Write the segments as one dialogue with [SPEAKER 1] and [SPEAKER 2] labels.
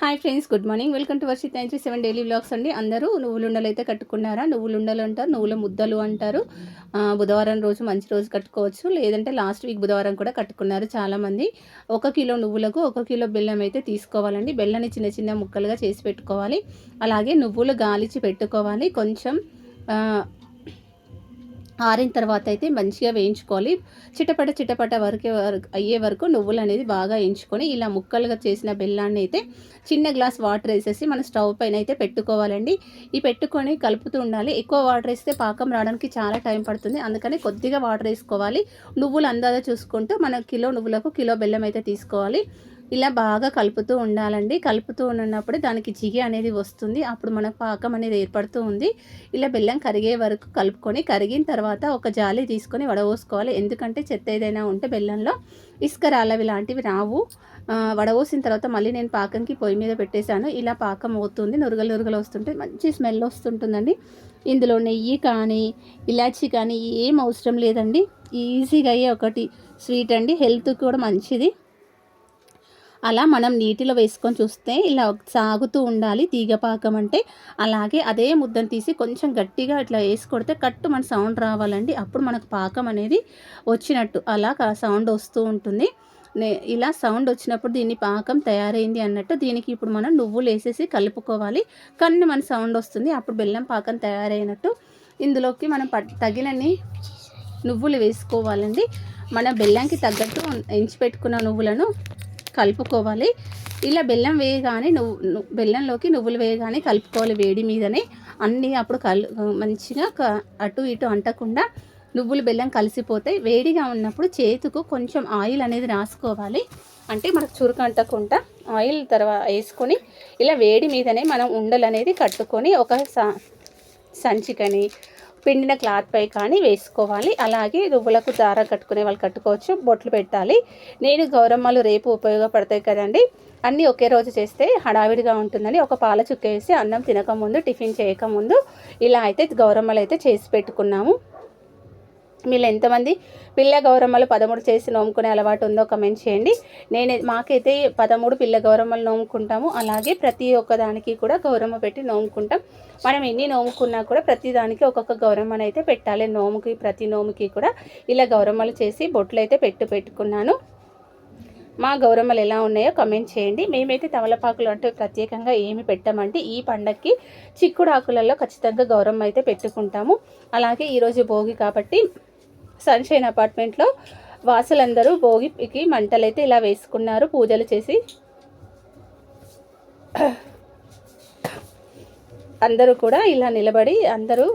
[SPEAKER 1] Hi friends good morning. Welcome to Varshith nine three seven daily vlogs అండి. అందరూ నువ్వులుండలు అయితే కట్టుకున్నారా? నువ్వులుండలు అంటారు నువ్వుల ముద్దలు అంటారు. బుధవారం రోజు మంచి రోజు కట్టుకోవచ్చు. లేదంటే లాస్ట్ వీక్ బుధవారం కూడా కట్టుకున్నారు చాలామంది. ఒక కిలో నువ్వులకు ఒక కిలో బెల్లం అయితే తీసుకోవాలండి. బెల్లాన్ని చిన్న చిన్న ముక్కలుగా చేసి పెట్టుకోవాలి. అలాగే నువ్వులు గాలిచి పెట్టుకోవాలి. కొంచెం ఆరిన తర్వాత అయితే మంచిగా వేయించుకోవాలి. చిటపట చిటపట వరకే వరకు అయ్యే వరకు నువ్వులు అనేది బాగా వేయించుకొని ఇలా ముక్కలుగా చేసిన బెల్లాన్ని అయితే చిన్న గ్లాస్ వాటర్ వేసేసి మన స్టవ్ పైన అయితే పెట్టుకోవాలండి. ఈ పెట్టుకొని కలుపుతూ ఉండాలి. ఎక్కువ వాటర్ వేస్తే పాకం రావడానికి చాలా టైం పడుతుంది. అందుకని కొద్దిగా వాటర్ వేసుకోవాలి. నువ్వులు అందాజ చూసుకుంటూ మన కిలో నువ్వులకు కిలో బెల్లం అయితే తీసుకోవాలి. ఇలా బాగా కలుపుతూ ఉండాలండి. కలుపుతూ ఉన్నప్పుడు దానికి జిగి అనేది వస్తుంది. అప్పుడు మనకు పాకం అనేది ఏర్పడుతూ ఉంది. ఇలా బెల్లం కరిగే వరకు కలుపుకొని కరిగిన తర్వాత ఒక జాలి తీసుకొని వడవోసుకోవాలి. ఎందుకంటే చెత్త ఏదైనా ఉంటే బెల్లంలో ఇసుక రాళ్ళవి లాంటివి రావు. వడవోసిన తర్వాత మళ్ళీ నేను పాకంకి పొయ్యి మీద పెట్టేశాను. ఇలా పాకం అవుతుంది. నురగలు నురగలు వస్తుంటే మంచి స్మెల్ వస్తుంటుందండి. ఇందులో నెయ్యి కానీ ఇలాచి కానీ ఏం అవసరం లేదండి. ఈజీగా అయ్యే ఒకటి స్వీట్ అండి. హెల్త్కి కూడా మంచిది. అలా మనం నీటిలో వేసుకొని చూస్తే ఇలా సాగుతూ ఉండాలి. తీగ పాకం అంటే అలాగే అదే ముద్దను తీసి కొంచెం గట్టిగా ఇట్లా వేసి కొడితే కట్టు మన సౌండ్ రావాలండి. అప్పుడు మనకు పాకం అనేది వచ్చినట్టు అలా సౌండ్ వస్తూ ఉంటుంది. నే- ఇలా సౌండ్ వచ్చినప్పుడు దీన్ని పాకం తయారైంది అన్నట్టు దీనికి ఇప్పుడు మనం నువ్వులు వేసేసి కలుపుకోవాలి. కానీ మన సౌండ్ వస్తుంది. అప్పుడు బెల్లం పాకం తయారైనట్టు ఇందులోకి మనం ప తగినన్ని నువ్వులు వేసుకోవాలండి. మన బెల్లంకి తగ్గట్టు ఎంచి పెట్టుకున్న నువ్వులను కలుపుకోవాలి. ఇలా బెల్లం వేయగానే నువ్వు బెల్లంలోకి నువ్వులు వేయగానే కలుపుకోవాలి వేడి మీదనే. అన్నీ అప్పుడు కలు మంచిగా క- అటు ఇటు అంటకుండా నువ్వులు బెల్లం కలిసిపోతాయి వేడిగా ఉన్నప్పుడు చేతుకు కొంచెం ఆయిల్ అనేది రాసుకోవాలి. అంటే మనకు చురుకు అంటకుండా ఆయిల్ తర్వాత వేసుకొని ఇలా వేడి మీదనే మనం ఉండలు అనేది కట్టుకొని ఒక స సంచికని పిండిన క్లాత్ పై కానీ వేసుకోవాలి. అలాగే నువ్వులకు దార కట్టుకునే వాళ్ళు కట్టుకోవచ్చు. బొట్లు పెట్టాలి. నేను గౌరమ్మలు రేపు ఉపయోగపడతాయి కదండి. అన్నీ ఒకే రోజు చేస్తే హడావిడిగా ఉంటుందని ఒక పాల చుక్క వేసి అన్నం తినకముందు టిఫిన్ చేయకముందు ఇలా అయితే గౌరమ్మలు అయితే చేసి పెట్టుకున్నాము. మీరు ఎంతమంది పిల్ల గౌరమ్మలు పదమూడు చేసి నోముకునే అలవాటు ఉందో కమెంట్ చేయండి. నేను మాకైతే పదమూడు పిల్ల గౌరమ్మలు నోముకుంటాము. అలాగే ప్రతి ఒక్క దానికి కూడా గౌరమ్మ పెట్టి నోముకుంటాం. మనం ఎన్ని నోముకున్నా కూడా ప్రతి దానికి ఒక్కొక్క గౌరమ్మను అయితే పెట్టాలి. నోముకి ప్రతి నోముకి కూడా ఇలా గౌరమ్మలు చేసి బొట్లు అయితే పెట్టు పెట్టుకున్నాను. మా గౌరమ్మలు ఎలా ఉన్నాయో కమెంట్ చేయండి. మేమైతే తమలపాకులు అంటే ప్రత్యేకంగా ఏమి పెట్టామంటే ఈ పండక్కి చిక్కుడు ఆకులలో ఖచ్చితంగా గౌరమ్మ అయితే పెట్టుకుంటాము. అలాగే ఈరోజు భోగి కాబట్టి సన్షైన్ అపార్ట్మెంట్లో వాసులందరూ భోగికి మంటలైతే ఇలా వేసుకున్నారు పూజలు చేసి. అందరూ కూడా ఇలా నిలబడి అందరూ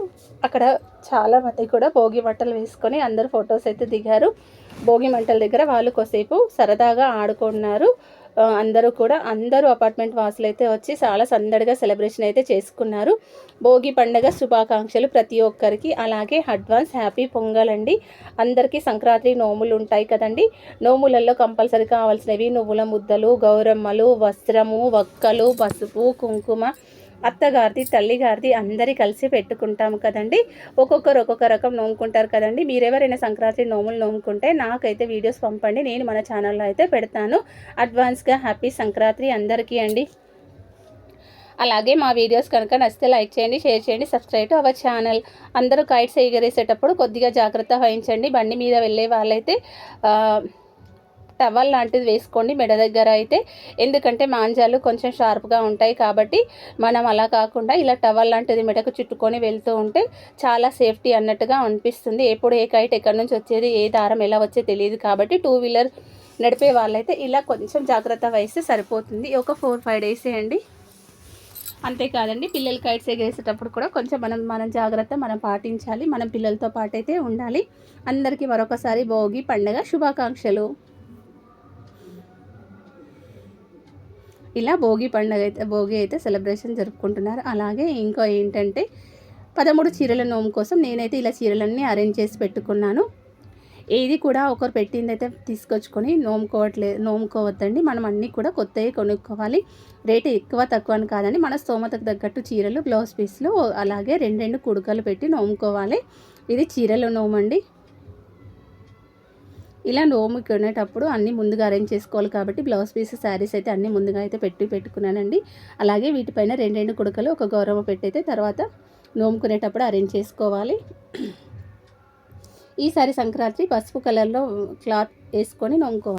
[SPEAKER 1] అక్కడ చాలా మంది కూడా భోగి మంటలు వేసుకొని అందరూ ఫొటోస్ అయితే దిగారు. భోగి మంటల దగ్గర వాళ్ళు కొసేపు సరదాగా ఆడుకున్నారు. అందరూ కూడా అందరూ అపార్ట్మెంట్ వాసులు అయితే వచ్చి చాలా సందడిగా సెలబ్రేషన్ అయితే చేసుకున్నారు. భోగి పండగ శుభాకాంక్షలు ప్రతి ఒక్కరికి. అలాగే అడ్వాన్స్ హ్యాపీ పొంగల్ అండి అందరికీ సంక్రాంతి నోములు ఉంటాయి కదండి. నోములలో కంపల్సరీ కావాల్సినవి నువ్వుల ముద్దలు గౌరమ్మలు వస్త్రము వక్కలు పసుపు కుంకుమ అత్తగారిది తల్లిగారిది అందరి కలిసి పెట్టుకుంటాం కదండి. ఒక్కొక్కరు ఒక్కొక్క రకం నోముకుంటారు కదండి. మీరెవరైనా సంక్రాంతి నోములు నోముకుంటే నాకైతే వీడియోస్ పంపండి. నేను మన ఛానల్లో అయితే పెడతాను. అడ్వాన్స్గా హ్యాపీ సంక్రాంతి అందరికీ అండి. అలాగే మా వీడియోస్ కనుక నచ్చితే లైక్ చేయండి షేర్ చేయండి సబ్స్క్రైబ్ టు అవర్ ఛానల్. అందరూ కైట్స్ ఎగరేసేటప్పుడు కొద్దిగా జాగ్రత్త వహించండి. బండి మీద వెళ్ళే వాళ్ళైతే టవల్ లాంటిది వేసుకోండి మెడ దగ్గర అయితే. ఎందుకంటే మాంజాలు కొంచెం షార్ప్గా ఉంటాయి కాబట్టి మనం అలా కాకుండా ఇలా టవల్ లాంటిది మెడకు చుట్టుకొని వెళ్తూ ఉంటే చాలా సేఫ్టీ అన్నట్టుగా అనిపిస్తుంది. ఎప్పుడు ఏ కైట్ ఎక్కడి నుంచి వచ్చేది ఏ దారం ఎలా వచ్చే తెలియదు కాబట్టి టూ వీలర్ నడిపే వాళ్ళైతే ఇలా కొంచెం జాగ్రత్త వహిస్తే సరిపోతుంది. ఒక ఫోర్ ఫైవ్ డేస్ వేయండి. అంతేకాదండి పిల్లలు కైట్స్ ఎగరేసేటప్పుడు కూడా కొంచెం మనం మనం జాగ్రత్త మనం పాటించాలి. మనం పిల్లలతో పాటైతే ఉండాలి. అందరికీ మరొకసారి భోగి పండగ శుభాకాంక్షలు. ఇలా భోగి పండుగ అయితే భోగి అయితే సెలబ్రేషన్ జరుపుకుంటున్నారు. అలాగే ఇంకా ఏంటంటే పదమూడు చీరల నోము కోసం నేనైతే ఇలా చీరలన్నీ అరేంజ్ చేసి పెట్టుకున్నాను. ఏది కూడా ఒకరు పెట్టింది అయితే తీసుకొచ్చుకొని నోముకోవట్లే నోముకోవద్దండి. మనం అన్నీ కూడా కొత్తవి కొనుక్కోవాలి. రేటు ఎక్కువ తక్కువ అని కాదండి. మన స్తోమతకు తగ్గట్టు చీరలు బ్లౌజ్ పీస్లు అలాగే రెండు రెండు కుడుకలు పెట్టి నోముకోవాలి. ఇది చీరల నోమండి. ఇలా నోముకి కొనేటప్పుడు అన్నీ ముందుగా అరేంజ్ చేసుకోవాలి కాబట్టి బ్లౌజ్ పీస్ శారీస్ అయితే అన్నీ ముందుగా అయితే పెట్టి పెట్టుకున్నానండి. అలాగే వీటిపైన రెండు రెండు కుడకలు ఒక గౌరవ పెట్టయితే తర్వాత నోముకునేటప్పుడు అరేంజ్ చేసుకోవాలి. ఈసారి సంక్రాంతి పసుపు కలర్లో క్లాత్ వేసుకొని నోముకోవాలి.